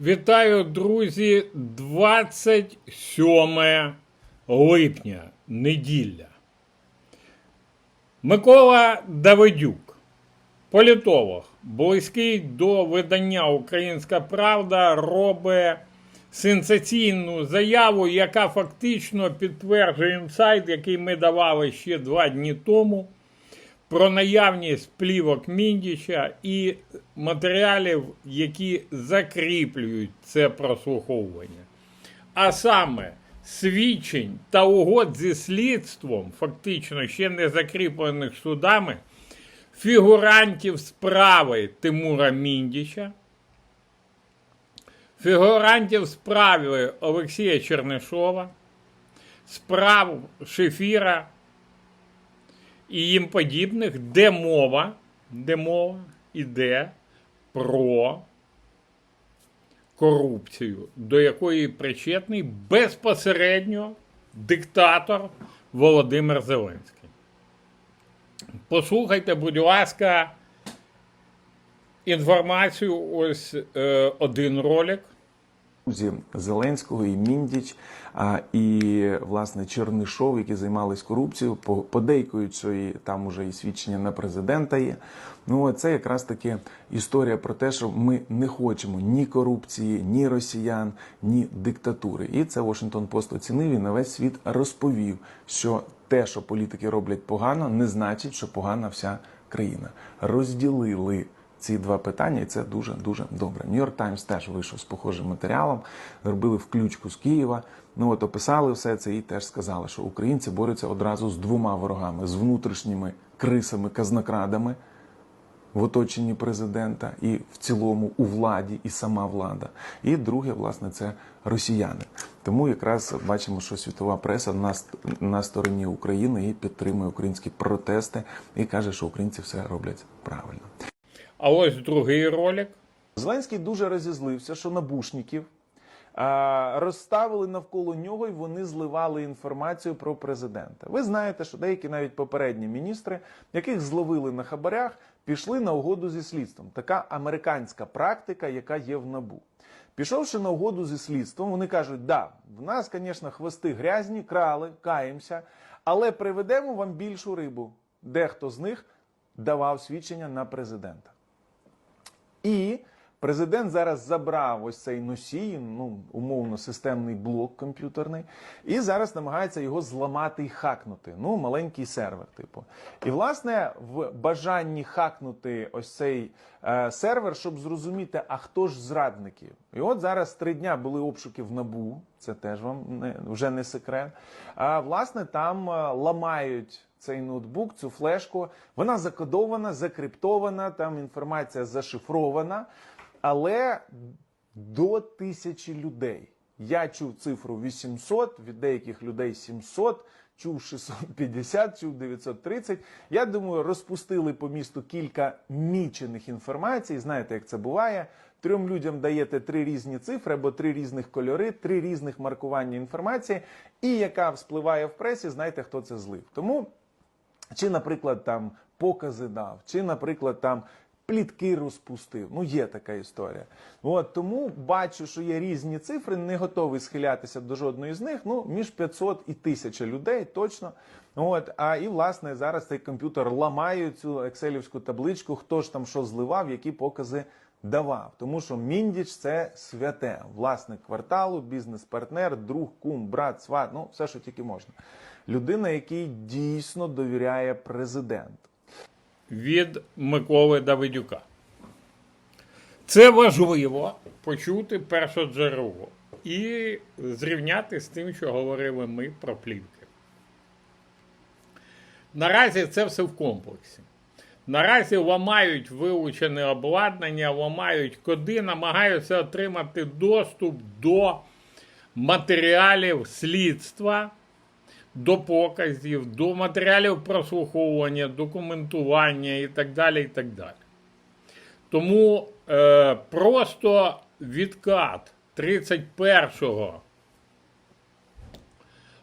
Вітаю, друзі! 27 липня, неділя. Микола Давидюк, політолог, близький до видання Українська Правда, робить сенсаційну заяву, яка фактично підтверджує інсайт, який ми давали ще два дні тому про наявність плівок Міндіча і матеріалів, які закріплюють це прослуховування. А саме свідчень та угод зі слідством, фактично ще не закріплених судами, фігурантів справи Тимура Міндіча, фігурантів справи Олексія Чернишова, справ Шефіра і їм подібних, де мова, де мова йде про корупцію, до якої причетний безпосередньо диктатор Володимир Зеленський. Послухайте, будь ласка, інформацію. Ось е, один ролик. Друзі Зеленського і Міндіч, і власне Чернишов, які займались корупцією, по- що там уже і свідчення на президента є. Ну це якраз таки історія про те, що ми не хочемо ні корупції, ні росіян, ні диктатури. І це Washington Post оцінив і на весь світ розповів, що те, що політики роблять погано, не значить, що погана вся країна. Розділили ці два питання, і це дуже дуже добре. Нью-Йорк Таймс теж вийшов з похожим матеріалом, робили включку з Києва. Ну от описали все це і теж сказали, що українці борються одразу з двома ворогами: з внутрішніми крисами, казнокрадами в оточенні президента і в цілому у владі, і сама влада. І друге, власне, це росіяни. Тому якраз бачимо, що світова преса на, на стороні України і підтримує українські протести і каже, що українці все роблять правильно. А ось другий ролик. Зеленський дуже розізлився, що набушників розставили навколо нього і вони зливали інформацію про президента. Ви знаєте, що деякі навіть попередні міністри, яких зловили на хабарях, пішли на угоду зі слідством. Така американська практика, яка є в набу. Пішовши на угоду зі слідством, вони кажуть: да, в нас, звісно, хвости грязні, крали, каємося, але приведемо вам більшу рибу. Дехто з них давав свідчення на президента. І президент зараз забрав ось цей носій, ну умовно системний блок комп'ютерний, і зараз намагається його зламати і хакнути. Ну, маленький сервер, типу. І власне в бажанні хакнути ось цей е, сервер, щоб зрозуміти, а хто ж зрадників. І от зараз три дня були обшуки в набу. Це теж вам не вже не секрет. А власне там е, ламають цей ноутбук, цю флешку. Вона закодована, закриптована, там інформація зашифрована, але до тисячі людей. Я чув цифру 800, від деяких людей 700, чув 650, чув 930. Я думаю, розпустили по місту кілька мічених інформацій. Знаєте, як це буває? Трьом людям даєте три різні цифри або три різних кольори, три різних маркування інформації, і яка вспливає в пресі, знаєте, хто це злив. Тому чи, наприклад, там покази дав, чи, наприклад, там плітки розпустив. Ну, є така історія. От тому бачу, що є різні цифри, не готовий схилятися до жодної з них. Ну, між 500 і 1000 людей точно. От, а і власне зараз цей комп'ютер ламає цю екселівську табличку, хто ж там що зливав, які покази давав. Тому що Міндіч це святе, власник кварталу, бізнес-партнер, друг, кум, брат, сват, ну все, що тільки можна. Людина, якій дійсно довіряє президент. Від Миколи Давидюка. Це важливо почути перше джерело і зрівняти з тим, що говорили ми про плівки. Наразі це все в комплексі. Наразі ламають вилучене обладнання, ламають коди, намагаються отримати доступ до матеріалів слідства до показів, до матеріалів прослуховування, документування і так далі. і так далі. Тому е, просто відкат 31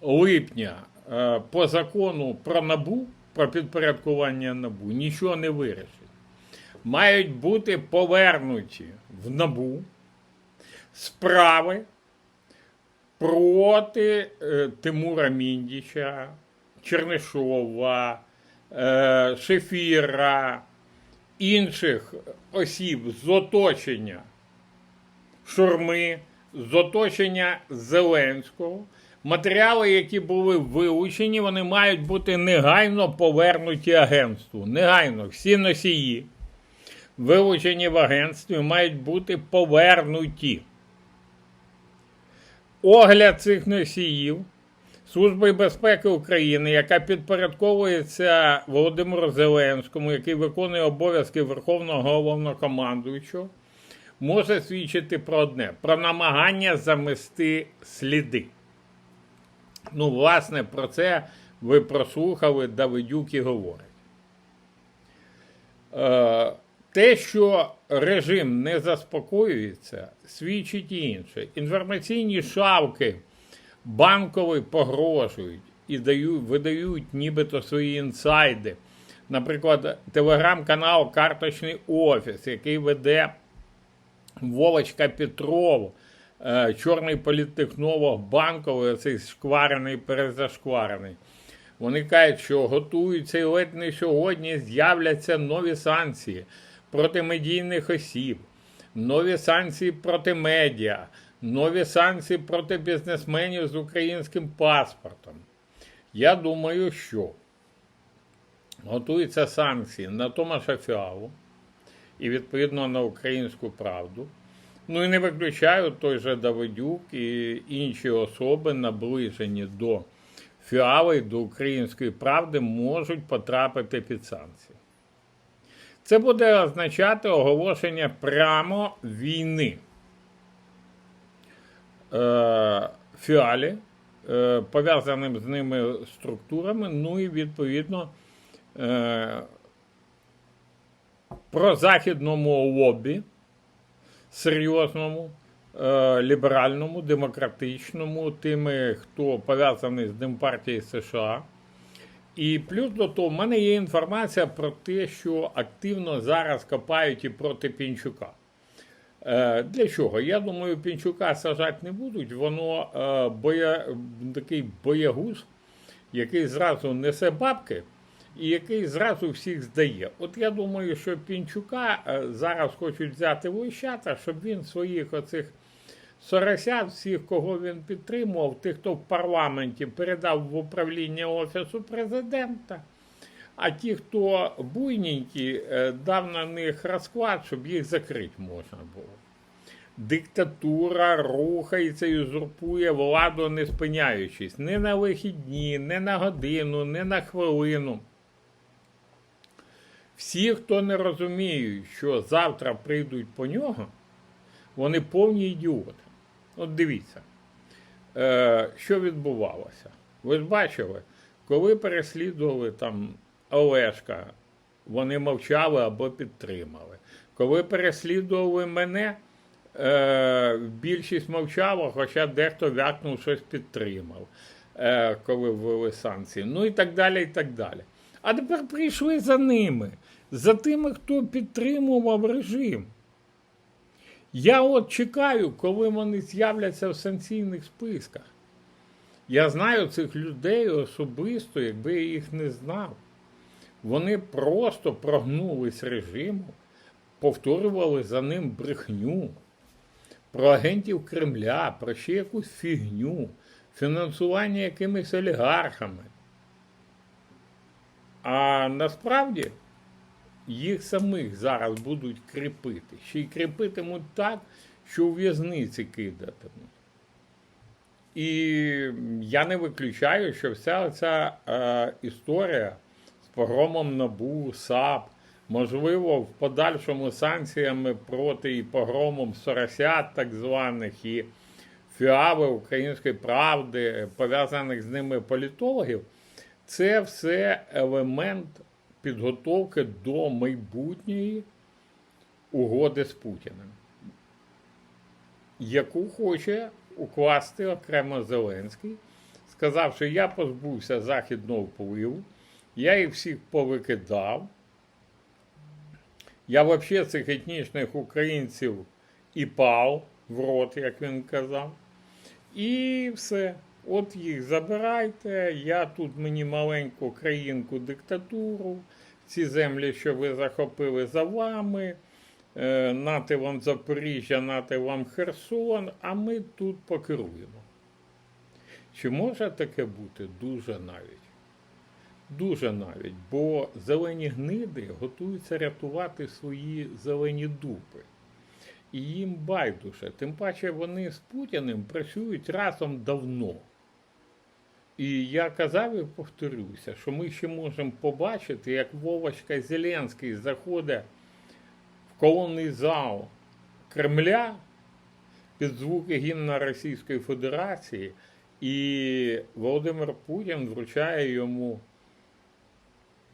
липня е, по закону про набу, про підпорядкування набу, нічого не вирішить. Мають бути повернуті в набу справи проти е, Тимура Міндіча, Чернишова, е, Шефіра, інших осіб з оточення Шурми, з оточення Зеленського. Матеріали, які були вилучені, вони мають бути негайно повернуті агентству. Негайно всі носії, вилучені в агентстві, мають бути повернуті. Огляд цих носіїв Служби безпеки України, яка підпорядковується Володимиру Зеленському, який виконує обов'язки Верховного головнокомандуючого, може свідчити про одне: про намагання замести сліди. Ну, власне, про це ви прослухали Давидюк і говорить. Е, те, що режим не заспокоюється, свідчить інше. Інформаційні шавки банкові погрожують і дають, видають нібито свої інсайди. Наприклад, телеграм-канал Карточний офіс, який веде Вовочка Петров, е, чорний політтехнолог банковий, оцей шкварений, перезашкварений. Вони кажуть, що готуються і ледь не сьогодні з'являться нові санкції проти медійних осіб, нові санкції проти медіа, нові санкції проти бізнесменів з українським паспортом. Я думаю, що готуються санкції на Томаша Фіалу і відповідно на українську правду. Ну і не виключаю той же Давидюк і інші особи, наближені до фіали, до української правди, можуть потрапити під санкції. Це буде означати оголошення прямо війни е, фіалі, е, пов'язаним з ними структурами, ну і відповідно е, про західному лобі серйозному, ліберальному, демократичному, тими, хто пов'язаний з Демпартією США. І плюс до того, в мене є інформація про те, що активно зараз копають і проти Пінчука. Е, Для чого? Я думаю, Пінчука сажати не будуть. Воно е, боя, такий боягуз, який зразу несе бабки і який зразу всіх здає. От я думаю, що Пінчука е, зараз хочуть взяти вищата, щоб він своїх оцих соросят, всіх, кого він підтримував, тих, хто в парламенті передав в управління Офісу президента. А ті, хто буйненькі, е, дав на них розклад, щоб їх закрити можна було. Диктатура рухається і узурпує владу, не спиняючись не на вихідні, не на годину, не на хвилину. Всі, хто не розуміють, що завтра прийдуть по нього, вони повні ідіоти. От дивіться, е, що відбувалося. Ви ж бачили, коли переслідували там Олешка, вони мовчали або підтримали. Коли переслідували мене, е, більшість мовчала, хоча дехто вякнув щось підтримав, е, коли ввели санкції. Ну і так далі, і так далі. А тепер прийшли за ними, за тими, хто підтримував режим. Я от чекаю, коли вони з'являться в санкційних списках. Я знаю цих людей особисто, якби я їх не знав. Вони просто прогнулись режиму, повторювали за ним брехню про агентів Кремля, про ще якусь фігню, фінансування якимись олігархами. А насправді їх самих зараз будуть кріпити. Ще й кріпитимуть так, що у в'язниці кидатимуть. І я не виключаю, що вся ця е, історія з погромом НАБУ, САП, можливо, в подальшому санкціями проти і погромом соросят, так званих, і фіави української правди, пов'язаних з ними політологів, це все елемент підготовки до майбутньої угоди з Путіним, яку хоче укласти окремо Зеленський, сказавши, я позбувся західного впливу, я їх всіх повикидав. Я взагалі цих етнічних українців і пав, в рот, як він казав. І все. От їх забирайте. Я тут мені маленьку країнку диктатуру. Ці землі, що ви захопили за вами. Е, нате вам Запоріжжя, нате вам Херсон, а ми тут покеруємо. Чи може таке бути? Дуже навіть. Дуже навіть, бо зелені гниди готуються рятувати свої зелені дупи. І їм байдуже. Тим паче вони з Путіним працюють разом давно. І я казав і повторюся, що ми ще можемо побачити, як Вовочка Зеленський заходить в колонний зал Кремля під звуки гімна Російської Федерації, і Володимир Путін вручає йому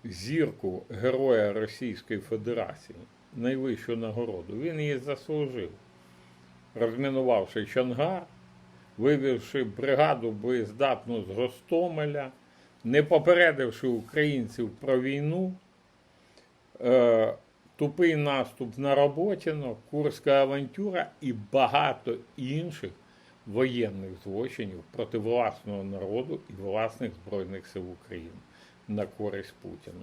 зірку Героя Російської Федерації, найвищу нагороду. Він її заслужив, розмінувавши Чонгар, вивівши бригаду боєздатну з Гостомеля, не попередивши українців про війну, е, тупий наступ на Роботіно, Курська авантюра і багато інших воєнних злочинів проти власного народу і власних Збройних сил України на користь Путіну.